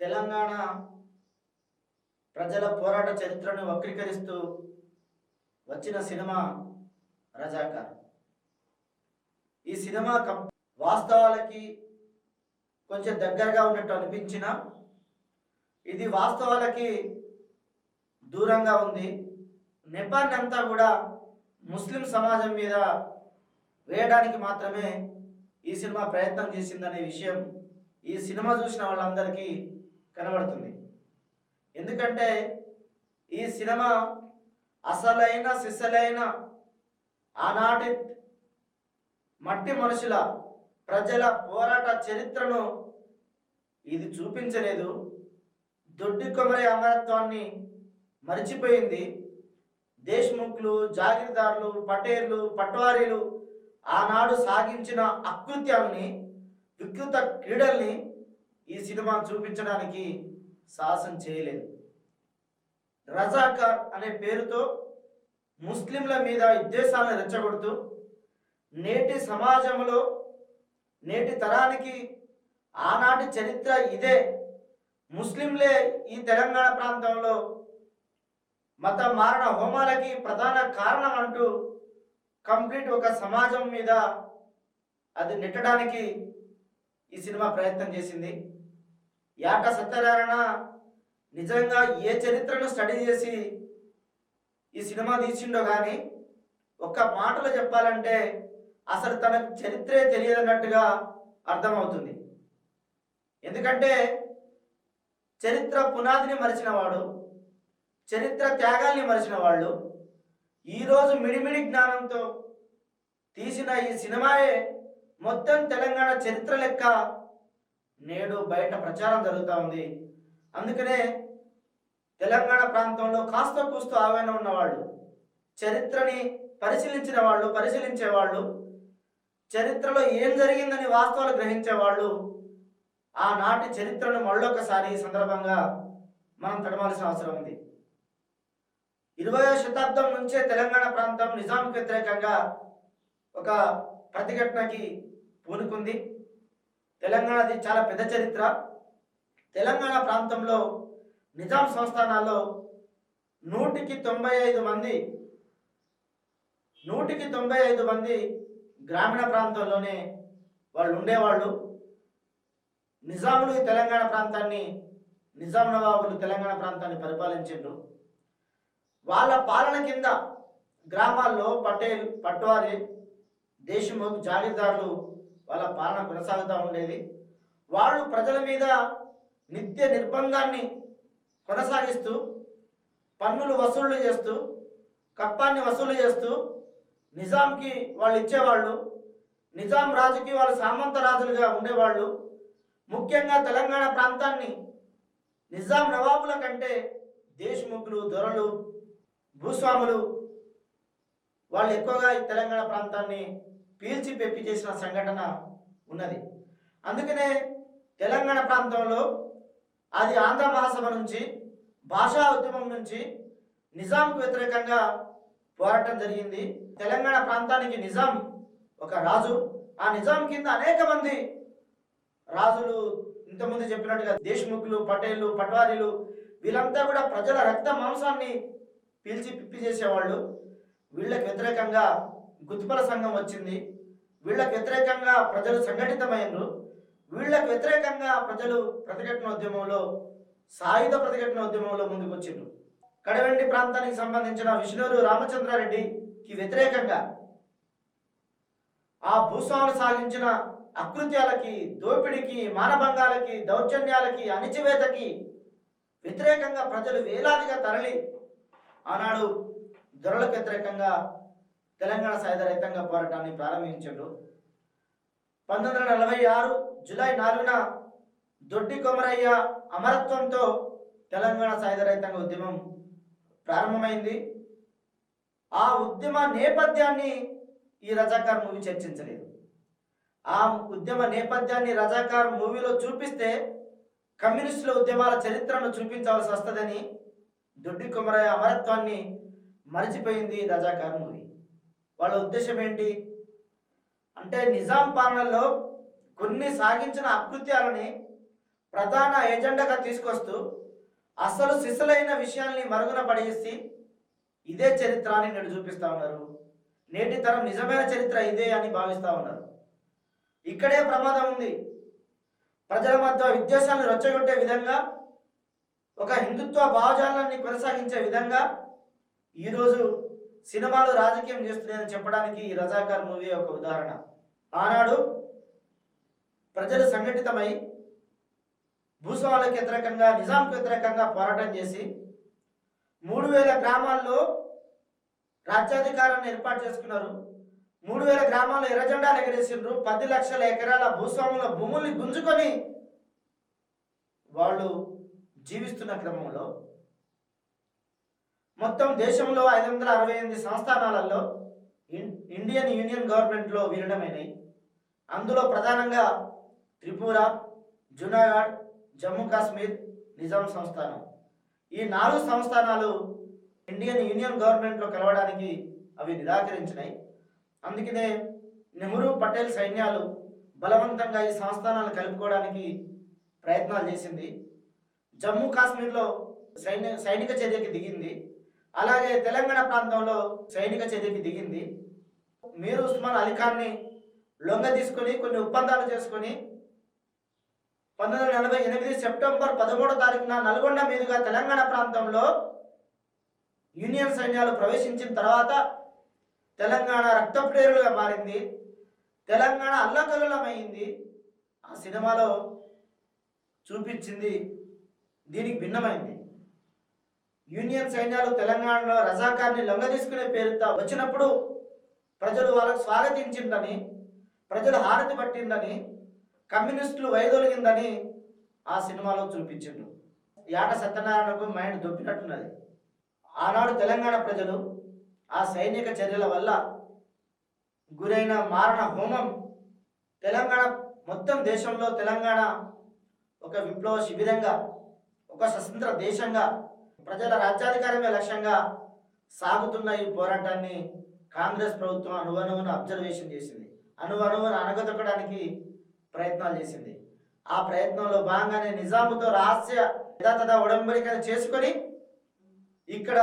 తెలంగాణ ప్రజల పోరాట చరిత్రను వక్రీకరిస్తూ వచ్చిన సినిమా రజాకార్. ఈ సినిమా వాస్తవాలకి కొంచెం దగ్గరగా ఉన్నట్టు అనిపించిన ఇది వాస్తవాలకి దూరంగా ఉంది. నెపాన్ని అంతా కూడా ముస్లిం సమాజం మీద వేయడానికి మాత్రమే ఈ సినిమా ప్రయత్నం చేసిందనే విషయం ఈ సినిమా చూసిన వాళ్ళందరికీ కనబడుతుంది. ఎందుకంటే ఈ సినిమా అసలైన సిసలైన ఆనాటి మట్టి మనుషుల ప్రజల పోరాట చరిత్రను ఇది చూపించలేదు. దొడ్డి కొమరి అమరత్వాన్ని మరిచిపోయింది. దేశ్ముఖ్లు జాగీర్దార్లు పటేర్లు పట్వారీలు ఆనాడు సాగించిన అకృత్యాల్ని వికృత క్రీడల్ని ఈ సినిమా చూపించడానికి సాహసం చేయలేదు. రజాకార్ అనే పేరుతో ముస్లింల మీద విద్వేషాలను రెచ్చగొడుతూ నేటి సమాజంలో నేటి తరానికి ఆనాటి చరిత్ర ఇదే. ముస్లింలే ఈ తెలంగాణ ప్రాంతంలో మత మారణ హోమాలకి ప్రధాన కారణం అంటూ కంప్లీట్ ఒక సమాజం మీద అది నెట్టడానికి ఈ సినిమా ప్రయత్నం చేసింది. యాట సత్యనారాయణ నిజంగా ఏ చరిత్రను స్టడీ చేసి ఈ సినిమా తీసిండో కానీ ఒక్క మాటలో చెప్పాలంటే అసలు తనకు చరిత్రే తెలియదన్నట్టుగా అర్థమవుతుంది. ఎందుకంటే చరిత్ర పునాదిని మరిచినవాడు చరిత్ర త్యాగాల్ని మరిచిన వాళ్ళు ఈరోజు మిడిమిడి జ్ఞానంతో తీసిన ఈ సినిమాయే మొత్తం తెలంగాణ చరిత్ర లెక్క నేడు బయట ప్రచారం జరుగుతూ ఉంది. అందుకనే తెలంగాణ ప్రాంతంలో కాస్త కూస్త ఆవేదన ఉన్నవాళ్ళు చరిత్రని పరిశీలించిన వాళ్ళు పరిశీలించే వాళ్ళు చరిత్రలో ఏం జరిగిందని వాస్తవాలు గ్రహించే వాళ్ళు ఆనాటి చరిత్రను మళ్ళొకసారి ఈ సందర్భంగా మనం తడమాల్సిన అవసరం ఉంది. ఇరవయో శతాబ్దం నుంచే తెలంగాణ ప్రాంతం నిజాంకు వ్యతిరేకంగా ఒక ప్రతిఘటనకి పూనుకుంది. తెలంగాణది చాలా పెద్ద చరిత్ర. తెలంగాణ ప్రాంతంలో నిజాం సంస్థానాల్లో నూటికి తొంభై ఐదు మంది నూటికి తొంభై ఐదు మంది గ్రామీణ ప్రాంతంలోనే వాళ్ళు ఉండేవాళ్ళు. నిజాములు ఈ తెలంగాణ ప్రాంతాన్ని నిజాం నవాబులు తెలంగాణ ప్రాంతాన్ని పరిపాలించారు వాళ్ళ పాలన కింద గ్రామాల్లో పటేల్ పట్వారి దేశముఖ్ జాగీర్దారులు వాళ్ళ పాలన కొనసాగుతూ ఉండేది. వాళ్ళు ప్రజల మీద నిత్య నిర్బంధాన్ని కొనసాగిస్తూ పన్నులు వసూళ్ళు చేస్తూ కప్పాన్ని వసూలు చేస్తూ నిజాంకి వాళ్ళు ఇచ్చేవాళ్ళు నిజాం రాజుకి వాళ్ళు సామంత రాజులుగా ఉండేవాళ్ళు. ముఖ్యంగా తెలంగాణ ప్రాంతాన్ని నిజాం నవాబుల కంటే దేశముఖులు దొరలు భూస్వాములు వాళ్ళు ఎక్కువగా ఈ తెలంగాణ ప్రాంతాన్ని పీల్చి పెప్పి చేసిన సంఘటన ఉన్నది. అందుకనే తెలంగాణ ప్రాంతంలో అది ఆంధ్ర మహాసభ నుంచి భాషా ఉద్యమం నుంచి నిజాంకు వ్యతిరేకంగా పోరాటం జరిగింది. తెలంగాణ ప్రాంతానికి నిజాం ఒక రాజు. ఆ నిజాం కింద అనేక మంది రాజులు ఇంతకుముందు చెప్పినట్టుగా దేశ్ముఖులు పటేళ్ళు పట్వారీలు వీళ్ళంతా కూడా ప్రజల రక్త మాంసాన్ని పీల్చి పిప్పి చేసేవాళ్ళు. వీళ్ళకి వ్యతిరేకంగా గుత్తిపల సంఘం వచ్చింది. వీళ్ళకు వ్యతిరేకంగా ప్రజలు సంఘటితమైనరు వీళ్ళకు వ్యతిరేకంగా ప్రజలు ప్రతిఘటన ఉద్యమంలో సాయుధ ప్రతిఘటన ఉద్యమంలో ముందుకు వచ్చిండ్రు కడవెండి ప్రాంతానికి సంబంధించిన విష్ణూరు రామచంద్రారెడ్డికి వ్యతిరేకంగా ఆ భూస్వాములు సాగించిన అకృత్యాలకి దోపిడికి మానభంగాలకి దౌర్జన్యాలకి అణిచివేతకి వ్యతిరేకంగా ప్రజలు వేలాదిగా తరలి ఆనాడు దొరలకు వ్యతిరేకంగా తెలంగాణ సాయుధ రైతాంగ పోరాటాన్ని ప్రారంభించాడు. పంతొమ్మిది వందల నలభై ఆరు జూలై నాలుగున దొడ్డి కొమరయ్య అమరత్వంతో తెలంగాణ సాయుధ రైతాంగ ఉద్యమం ప్రారంభమైంది. ఆ ఉద్యమ నేపథ్యాన్ని ఈ రజాకార్ మూవీ చర్చించలేదు. ఆ ఉద్యమ నేపథ్యాన్ని రజాకార్ మూవీలో చూపిస్తే కమ్యూనిస్టుల ఉద్యమాల చరిత్రను చూపించవలసి వస్తుందని దొడ్డి కొమరయ్య అమరత్వాన్ని మరిచిపోయింది రజాకార్ మూవీ. వాళ్ళ ఉద్దేశం ఏంటి? అంటే నిజాం పాలనలో కొన్ని సాగించిన అకృత్యాలని ప్రధాన ఎజెండాగా తీసుకొస్తూ అసలు సిసలైన విషయాల్ని మరుగున పడేసి ఇదే చరిత్ర అని నేడు చూపిస్తా ఉన్నారు. నేటి తరం నిజమైన చరిత్ర ఇదే అని భావిస్తా ఉన్నారు. ఇక్కడే ప్రమాదం ఉంది. ప్రజల మధ్య విద్వేషాలను రొచ్చగొట్టే విధంగా ఒక హిందుత్వ భావజాలాన్ని కొనసాగించే విధంగా ఈరోజు సినిమాలు రాజకీయం చేస్తున్నాయని చెప్పడానికి ఈ రజాకార్ మూవీ ఒక ఉదాహరణ. ఆనాడు ప్రజలు సంఘటితమై భూస్వాములకు వ్యతిరేకంగా నిజాంకు వ్యతిరేకంగా పోరాటం చేసి మూడు వేల గ్రామాల్లో రాజ్యాధికారాన్ని ఏర్పాటు చేసుకున్నారు. మూడు వేల గ్రామాల్లో ఎర్రజెండాలు ఎగరేసిండ్రు. పది లక్షల ఎకరాల భూస్వాముల భూముల్ని గుంజుకొని వాళ్ళు జీవిస్తున్న క్రమంలో మొత్తం దేశంలో ఐదు వందల అరవై ఎనిమిది సంస్థానాలలో ఇన్- ఇండియన్ యూనియన్ గవర్నమెంట్లో విలీనమైనాయి. అందులో ప్రధానంగా త్రిపుర జునాగఢ్ జమ్మూ కాశ్మీర్ నిజాం సంస్థానం. ఈ నాలుగు సంస్థానాలు ఇండియన్ యూనియన్ గవర్నమెంట్లో కలవడానికి అవి నిరాకరించినాయి. అందుకనే నెహ్రూ పటేల్ సైన్యాలు బలవంతంగా ఈ సంస్థానాలు కలుపుకోవడానికి ప్రయత్నాలు చేసింది. జమ్మూ కాశ్మీర్లో సైన్య సైనిక చర్యకి దిగింది. అలాగే తెలంగాణ ప్రాంతంలో సైనిక చర్యకి దిగింది. మీరు ఉస్మాన్ అలీఖాన్ని లొంగ తీసుకొని కొన్ని ఒప్పందాలు చేసుకొని పంతొమ్మిది వందల నలభై ఎనిమిది సెప్టెంబర్ పదమూడో తారీఖున నల్గొండ మీదుగా తెలంగాణ ప్రాంతంలో యూనియన్ సైన్యాలు ప్రవేశించిన తర్వాత తెలంగాణ రక్తప్రేరులుగా మారింది. తెలంగాణ అల్లకల్లోలమైంది. ఆ సినిమాలో చూపించింది దీనికి భిన్నమైంది. యూనియన్ సైన్యాలు తెలంగాణలో రజాకార్ని లొంగదీసుకునే పేరుతో వచ్చినప్పుడు ప్రజలు వాళ్ళకు స్వాగతించిందని ప్రజలు హారతి పట్టిందని కమ్యూనిస్టులు వైదొలిగిందని ఆ సినిమాలో చూపించిండ్రు. యాట సత్యనారాయణకు మైండ్ దొప్పినట్టున్నది ఆనాడు తెలంగాణ ప్రజలు ఆ సైనిక చర్యల వల్ల గురైన మారణ హోమం తెలంగాణ మొత్తం దేశంలో తెలంగాణ ఒక విప్లవ శిబిరంగా ఒక స్వతంత్ర దేశంగా ప్రజల రాజ్యాధికారమే లక్ష్యంగా సాగుతున్న ఈ పోరాటాన్ని కాంగ్రెస్ ప్రభుత్వం అనువనువును అబ్జర్వేషన్ చేసింది. అనువనువును అణగదొక్కడానికి ప్రయత్నాలు చేసింది. ఆ ప్రయత్నంలో భాగంగానే నిజాముతో రహస్య యథాతథ ఉడంబడికను చేసుకొని ఇక్కడ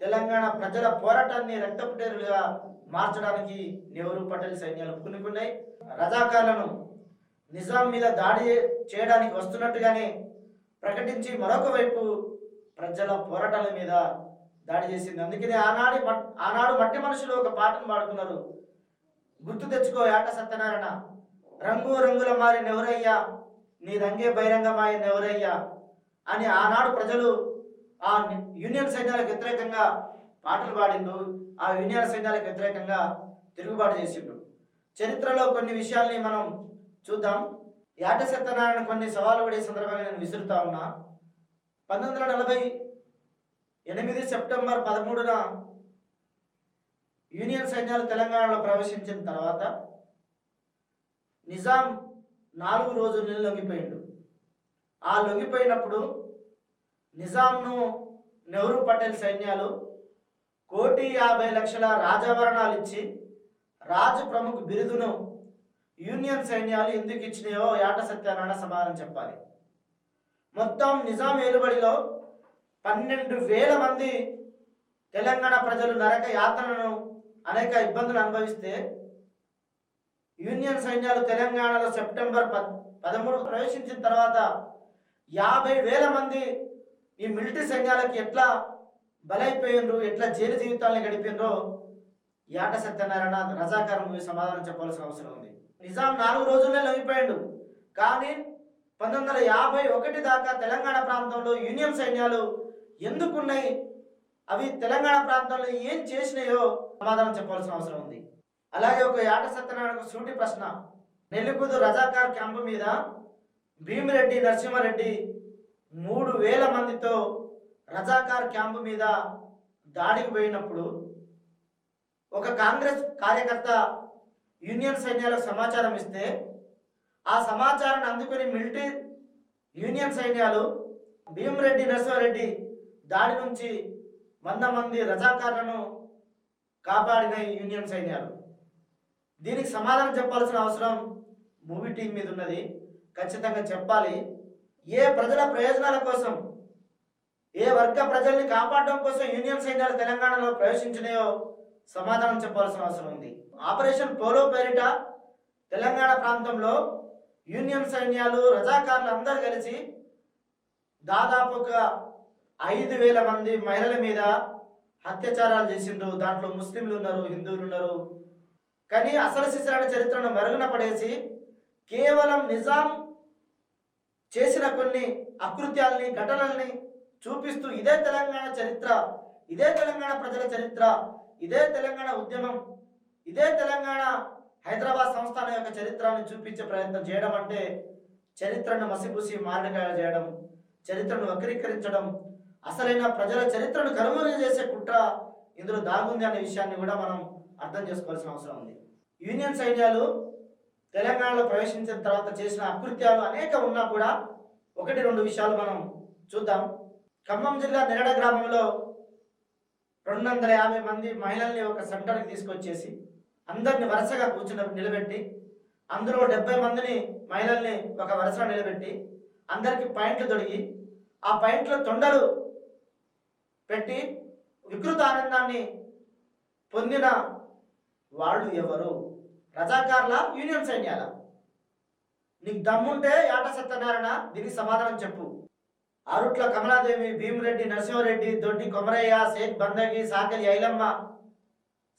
తెలంగాణ ప్రజల పోరాటాన్ని రక్తపుటేరులుగా మార్చడానికి నెహ్రూ పటేల్ సైన్యాలు పూనుకున్నాయి రజాకార్లను నిజాం మీద దాడి చేయడానికి వస్తున్నట్టుగానే ప్రకటించి మరొక వైపు ప్రజల పోరాటాల మీద దాడి చేసింది. అందుకనే ఆనాడి ఆనాడు మట్టి మనుషులు ఒక పాటను పాడుకున్నారు. గుర్తు తెచ్చుకో ఏట సత్యనారాయణ. రంగు రంగుల మారి నెవరయ్యా నీ రంగే బహిరంగమాయ నెవరయ్యా అని ఆనాడు ప్రజలు ఆ యూనియన్ సైన్యాలకు వ్యతిరేకంగా పాటలు పాడిండు. ఆ యూనియన్ సైన్యాలకు వ్యతిరేకంగా తిరుగుబాటు చేసిండు. చరిత్రలో కొన్ని విషయాల్ని మనం చూద్దాం. యాట సత్యనారాయణ కొన్ని సవాలు పడే సందర్భంగా నేను విసురుతా ఉన్నా. పంతొమ్మిది వందల నలభై ఎనిమిది సెప్టెంబర్ పదమూడున యూనియన్ సైన్యాలు తెలంగాణలో ప్రవేశించిన తర్వాత నిజాం నాలుగు రోజులు లొంగిపోయిండు. ఆ లొంగిపోయినప్పుడు నిజాంను నెహ్రూ పటేల్ సైన్యాలు కోటి యాభై లక్షల రాజాభరణాలు ఇచ్చి రాజు ప్రముఖ బిరుదును యూనియన్ సైన్యాలు ఎందుకు ఇచ్చినాయో యాట సత్యనారాయణ సమాధానం చెప్పాలి. మొత్తం నిజాం ఏలుబడిలో పన్నెండు వేల మంది తెలంగాణ ప్రజలు నరక యాత్రలను అనేక ఇబ్బందులు అనుభవిస్తే యూనియన్ సైన్యాలు తెలంగాణలో సెప్టెంబర్ పద్ పదమూడు ప్రవేశించిన తర్వాత యాభై వేల మంది ఈ మిలిటరీ సైన్యాలకి ఎట్లా బలైపోయినరు ఎట్లా జైలు జీవితాలను గడిపినరో యాట సత్యనారాయణ రజాకారం సమాధానం చెప్పాల్సిన అవసరం ఉంది. నిజాం నాలుగు రోజుల్లో లొంగిపోయాడు కానీ పంతొమ్మిది వందల యాభై ఒకటి దాకా తెలంగాణ ప్రాంతంలో యూనియన్ సైన్యాలు ఎందుకున్నాయి? అవి తెలంగాణ ప్రాంతంలో ఏం చేసినాయో సమాధానం చెప్పాల్సిన అవసరం ఉంది. అలాగే ఒక యాట సత్యనారాయణకు సూటి ప్రశ్న. నెల్లికూరు రజాకార్ క్యాంపు మీద భీమిరెడ్డి నరసింహారెడ్డి మూడు వేల మందితో రజాకార్ క్యాంపు మీద దాడికి పోయినప్పుడు ఒక కాంగ్రెస్ కార్యకర్త యూనియన్ సైన్యాలకు సమాచారం ఇస్తే ఆ సమాచారాన్ని అందుకుని మిలిటరీ యూనియన్ సైన్యాలు భీమరెడ్డి నరసింహారెడ్డి దాడి నుంచి వంద మంది రజాకారులను కాపాడిన యూనియన్ సైన్యాలు. దీనికి సమాధానం చెప్పాల్సిన అవసరం మూవీ టీం మీద ఉన్నది. ఖచ్చితంగా చెప్పాలి. ఏ ప్రజల ప్రయోజనాల కోసం ఏ వర్గ ప్రజల్ని కాపాడడం కోసం యూనియన్ సైన్యాలు తెలంగాణలో ప్రవేశించినాయో సమాధానం చెప్పాల్సిన అవసరం ఉంది. ఆపరేషన్ పోలో పేరిట తెలంగాణ ప్రాంతంలో యూనియన్ సైన్యాలు రజాకారులు అందరు కలిసి దాదాపుగా ఐదు వేల మంది మహిళల మీద అత్యాచారాలు చేసిండ్రు. దాంట్లో ముస్లింలు ఉన్నారు హిందువులు ఉన్నారు. కానీ అసలు శిశురాల చరిత్రను మరుగున పడేసి కేవలం నిజాం చేసిన కొన్ని అకృత్యాలని ఘటనల్ని చూపిస్తూ ఇదే తెలంగాణ చరిత్ర ఇదే తెలంగాణ ప్రజల చరిత్ర ఇదే తెలంగాణ ఉద్యమం ఇదే తెలంగాణ హైదరాబాద్ సంస్థానం యొక్క చరిత్రను చూపించే ప్రయత్నం చేయడం అంటే చరిత్రను మసిపూసి మారడికాయ చేయడం చరిత్రను వక్రీకరించడం అసలైన ప్రజల చరిత్రను కనుమరుగు చేసే కుట్ర ఇందులో దాగుంది అనే విషయాన్ని కూడా మనం అర్థం చేసుకోవాల్సిన అవసరం ఉంది. యూనియన్ సైన్యాలు తెలంగాణలో ప్రవేశించిన తర్వాత చేసిన అకృత్యాలు అనేక ఉన్నా కూడా ఒకటి రెండు విషయాలు మనం చూద్దాం. ఖమ్మం జిల్లా నిరడ గ్రామంలో రెండు వందల యాభై మంది మహిళల్ని ఒక సెంటర్కి తీసుకొచ్చేసి అందరిని వరుసగా కూర్చుని నిలబెట్టి అందులో డెబ్బై మందిని మహిళల్ని ఒక వరుసలో నిలబెట్టి అందరికి పాయింట్లు తొడిగి ఆ పాయింట్లో తొండలు పెట్టి వికృత ఆనందాన్ని పొందిన వాళ్ళు ఎవరు? రజాకార్ల యూనియన్ సైన్యాల. నీకు దమ్ముంటే యాట సత్యనారాయణ దీనికి సమాధానం చెప్పు. అరుట్ల కమలాదేవి భీమరెడ్డి నరసింహారెడ్డి దొడ్డి కొమరయ్య శేఖ్ బందగి సాకలి ఐలమ్మ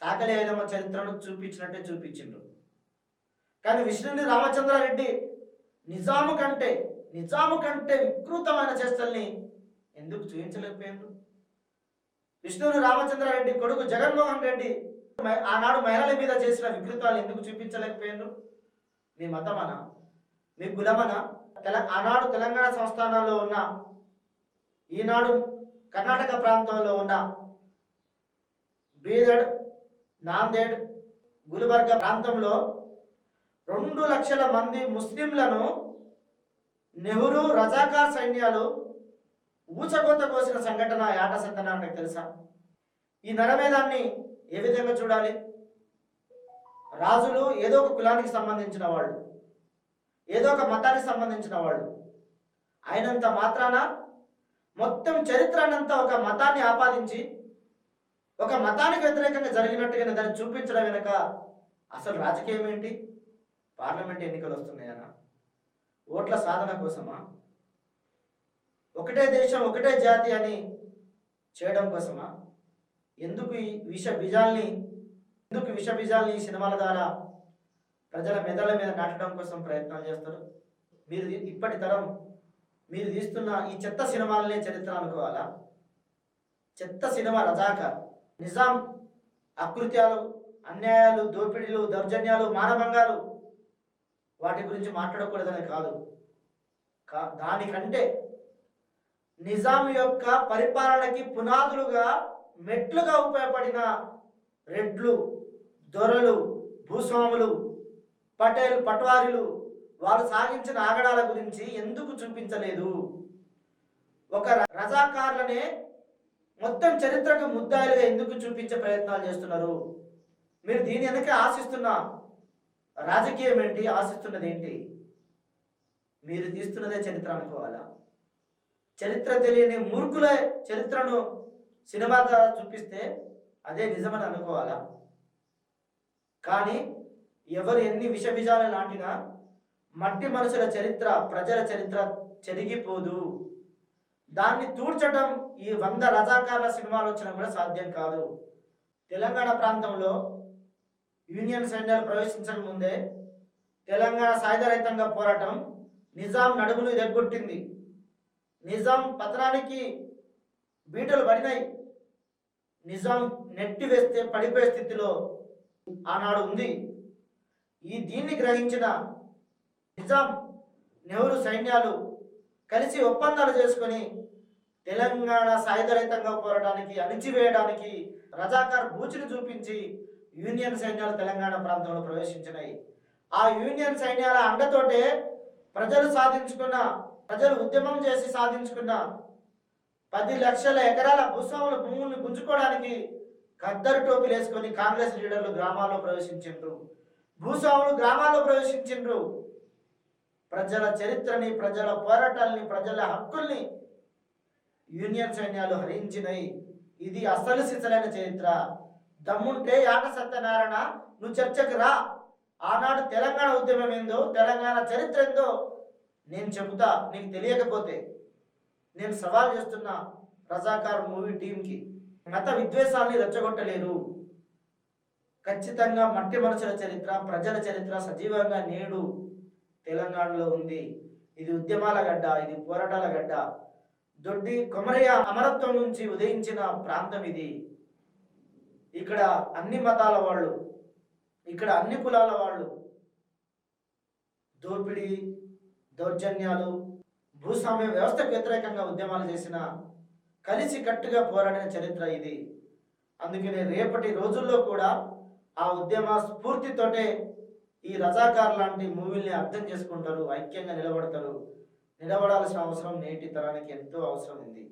సాకలి చరిత్రను చూపించినట్టే చూపించిండ్రు. కానీ విష్ణుని రామచంద్రారెడ్డి నిజాము కంటే నిజాము కంటే వికృతమైన చేష్టల్ని ఎందుకు చూపించలేకపోయారు విష్ణుని రామచంద్రారెడ్డి కొడుకు జగన్మోహన్ రెడ్డి ఆనాడు మహిళల మీద చేసిన వికృతాలు ఎందుకు చూపించలేకపోయారు మీ మతమన? మీ కులమన? తెల ఆనాడు తెలంగాణ సంస్థానంలో ఉన్న ఈనాడు కర్ణాటక ప్రాంతంలో ఉన్న బీదడ్ నాందేడ్ గుల్బర్గ ప్రాంతంలో రెండు లక్షల మంది ముస్లింలను నెహ్రూ రజాకార్ సైన్యాలు ఊచకోత కోసిన సంఘటన యాట సత్యనారాయణకు తెలుసా? ఈ నరమేధాన్ని ఏ విధంగా చూడాలి? రాజులు ఏదో ఒక కులానికి సంబంధించిన వాళ్ళు ఏదో ఒక మతానికి సంబంధించిన వాళ్ళు. అయినంత మాత్రాన మొత్తం చరిత్రనంతా ఒక మతాన్ని ఆపాదించి ఒక మతానికి వ్యతిరేకంగా జరిగినట్టుగా దాన్ని చూపించడం వెనుక అసలు రాజకీయం ఏంటి? పార్లమెంట్ ఎన్నికలు వస్తున్నాయనా? ఓట్ల సాధన కోసమా? ఒకటే దేశం ఒకటే జాతి అని చేయడం కోసమా? ఎందుకు ఈ విష బీజాల్ని ఎందుకు విష బీజాల్ని ఈ సినిమాల ద్వారా ప్రజల మెదళ్ళ మీద నాటడం కోసం ప్రయత్నాలు చేస్తారు? మీరు ఇప్పటి తరం మీరు తీస్తున్న ఈ చెత్త సినిమాలనే చరిత్ర అనుకోవాలా? చెత్త సినిమా రజాకర్ నిజాం అకృత్యాలు అన్యాయాలు దోపిడీలు దౌర్జన్యాలు మానభంగాలు వాటి గురించి మాట్లాడకూడదని కాదు. కా దానికంటే నిజాం యొక్క పరిపాలనకి పునాదులుగా మెట్లుగా ఉపయోగపడిన రెడ్లు దొరలు భూస్వాములు పటేల్ పట్వారీలు వారు సాగించిన ఆగడాల గురించి ఎందుకు చూపించలేదు? ఒక రజాకారులనే మొత్తం చరిత్రకు ముద్దాయిలుగా ఎందుకు చూపించే ప్రయత్నాలు చేస్తున్నారు? మీరు దీని వెనక ఆశిస్తున్న రాజకీయం ఏంటి? ఆశిస్తున్నది ఏంటి? మీరు తీస్తున్నదే చరిత్ర అనుకోవాలా? చరిత్ర తెలియని మూర్ఖుల చరిత్రను సినిమా ద్వారా చూపిస్తే అదే నిజమని అనుకోవాలా? కానీ ఎవరు ఎన్ని విష బీజాలు నాటినా మట్టి మనుషుల చరిత్ర ప్రజల చరిత్ర చెరిగిపోదు. దాన్ని తూడ్చడం ఈ వంద రజాకారుల సినిమాలు వచ్చినా కూడా సాధ్యం కాదు. తెలంగాణ ప్రాంతంలో యూనియన్ సైన్యాలు ప్రవేశించక ముందే తెలంగాణ సాయుధరహితంగా పోరాటం నిజాం నడుములు ఎగ్గొట్టింది. నిజాం పతనానికి బీటలు పడినాయి. నిజాం నెట్టి వేస్తే పడిపోయే స్థితిలో ఆనాడు ఉంది. ఈ దీన్ని గ్రహించిన నిజాం నెహ్రూ సైన్యాలు కలిసి ఒప్పందాలు చేసుకొని తెలంగాణ సాయుధరహితంగా పోరాటానికి అణిచివేయడానికి రజాకార్ బూచిని చూపించి యూనియన్ సైన్యాలు తెలంగాణ ప్రాంతంలో ప్రవేశించినాయి. ఆ యూనియన్ సైన్యాల అండతోటే ప్రజలు సాధించుకున్న ప్రజలు ఉద్యమం చేసి సాధించుకున్న పది లక్షల ఎకరాల భూస్వాముల భూముల్ని గుంజుకోవడానికి ఖద్దరు టోపీలు వేసుకొని కాంగ్రెస్ లీడర్లు గ్రామాల్లో ప్రవేశించిండ్రు. భూస్వాములు గ్రామాల్లో ప్రవేశించిండ్రు. ప్రజల చరిత్రని ప్రజల పోరాటాల్ని ప్రజల హక్కుల్ని యూనియన్ సైన్యాలు హరించినై. ఇది అసలు సిసలైన చరిత్ర. దమ్ముంటే యాట సత్యనారాయణ నువ్వు చర్చకు రా. ఆనాడు తెలంగాణ ఉద్యమం ఏందో తెలంగాణ చరిత్ర ఏందో నేను చెబుతా నీకు తెలియకపోతే నేను సవాల్ చేస్తున్నా రజాకార్ మూవీ టీంకి మత విద్వేషాల్ని రెచ్చగొట్టలేరు. ఖచ్చితంగా మట్టి మనుషుల చరిత్ర ప్రజల చరిత్ర సజీవంగా నేడు తెలంగాణలో ఉంది. ఇది ఉద్యమాల గడ్డ ఇది పోరాటాల గడ్డ. దొడ్డి కొమరయ్య అమరత్వం నుంచి ఉదయించిన ప్రాంతం ఇది. ఇక్కడ అన్ని మతాల వాళ్ళు ఇక్కడ అన్ని కులాల వాళ్ళు దోపిడీ దౌర్జన్యాలు భూస్వామ్య వ్యవస్థకు వ్యతిరేకంగా ఉద్యమాలు చేసిన కలిసి కట్టుగా పోరాడిన చరిత్ర ఇది. అందుకనే రేపటి రోజుల్లో కూడా ఆ ఉద్యమ స్ఫూర్తితోటే ఈ రజాకార్ లాంటి మూవీల్ని అర్థం చేసుకుంటారు ఐక్యంగా నిలబడతారు. నిలబడాల్సిన అవసరం నేటి తరానికి ఎంతో అవసరం ఉంది.